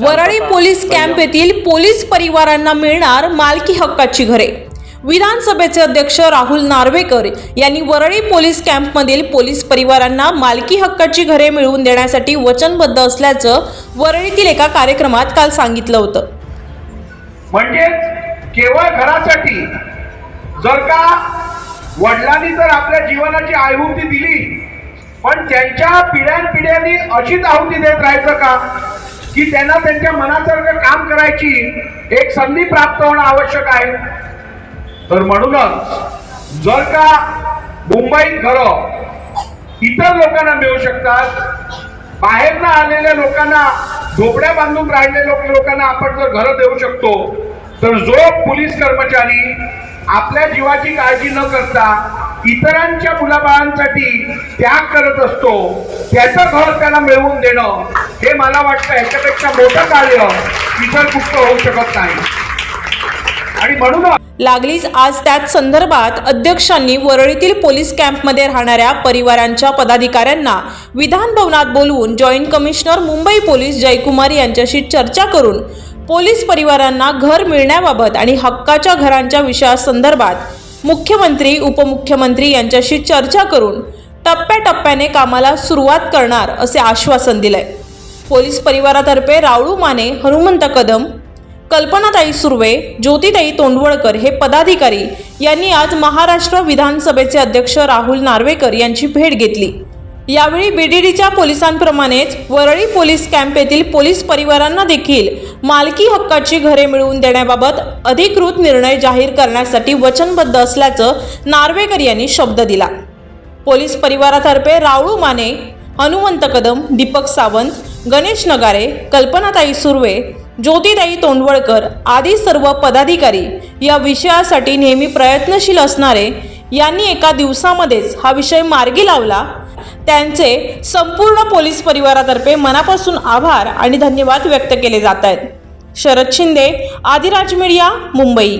Worli police camp येथील police परिवारांना मिळणार मालकी हक्काची घरे. विधानसभेचे अध्यक्ष राहुल नार्वेकर यांनी वरळी पोलीस कॅम्पमधील पोलीस परिवारांना मालकी हक्काची घरे मिळवून देण्यासाठी वचनबद्ध असल्याचं वरळीतील एका कार्यक्रमात काल सांगितलं होतं. म्हणजेच केवळ घरासाठी? जर का वडिलांनी तर आपल्या जीवनाची आहुती दिली पण त्यांच्या पिढ्यानपिढ्यांनी अशीच आहुती देत राहायचं का? की त्यांना त्यांच्या मनासारखं काम करायची एक संधी प्राप्त होणं आवश्यक आहे. तर म्हणूनच जर का मुंबईत घरं इतर लोकांना मिळू शकतात बाहेरनं आलेल्या लोकांना झोपड्या बांधून राहिलेल्या लोकांना आपण जर घरं देऊ शकतो तर जो पोलीस कर्मचारी आपल्या जीवाची काळजी न करता इतरांच्या मुलाबाळांसाठी त्याग करत असतो त्याचं घर त्याला मिळवून देणं हे मला वाटतं ह्याच्यापेक्षा मोठं कार्य इतर कुठं होऊ शकत नाही. आणि म्हणूनच लागलीच आज त्याच संदर्भात अध्यक्षांनी वरळीतील पोलीस कॅम्पमध्ये राहणाऱ्या परिवारांच्या पदाधिकाऱ्यांना विधान भवनात बोलवून joint commissioner Mumbai police Jaykumar यांच्याशी चर्चा करून पोलीस परिवारांना घर मिळण्याबाबत आणि हक्काच्या घरांच्या विषयासंदर्भात मुख्यमंत्री उपमुख्यमंत्री यांच्याशी चर्चा करून टप्प्याटप्प्याने कामाला सुरुवात करणार असे आश्वासन दिलंय. पोलीस परिवारातर्फे रावळू माने हनुमंत कदम कल्पनाताई सुर्वे ज्योतिताई तोंडवळकर हे पदाधिकारी यांनी आज महाराष्ट्र विधानसभेचे अध्यक्ष राहुल नार्वेकर यांची भेट घेतली. यावेळी बीडीडीच्या पोलिसांप्रमाणेच वरळी पोलीस कॅम्प येथील पोलीस परिवारांना देखील मालकी हक्काची घरे मिळवून देण्याबाबत अधिकृत निर्णय जाहीर करण्यासाठी वचनबद्ध असल्याचं नार्वेकर यांनी शब्द दिला. पोलीस परिवारातर्फे रावळू माने हनुमंत कदम दीपक सावंत गणेश नगारे कल्पनाताई सुर्वे ज्योतिताई तोंडवळकर आदी सर्व पदाधिकारी या विषयासाठी नेहमी प्रयत्नशील असणारे यांनी एका दिवसामध्येच हा विषय मार्गी लावला. त्यांचे संपूर्ण पोलीस परिवारातर्फे मनापासून आभार आणि धन्यवाद व्यक्त केले जात आहेत. शरद शिंदे आदिराज मीडिया मुंबई.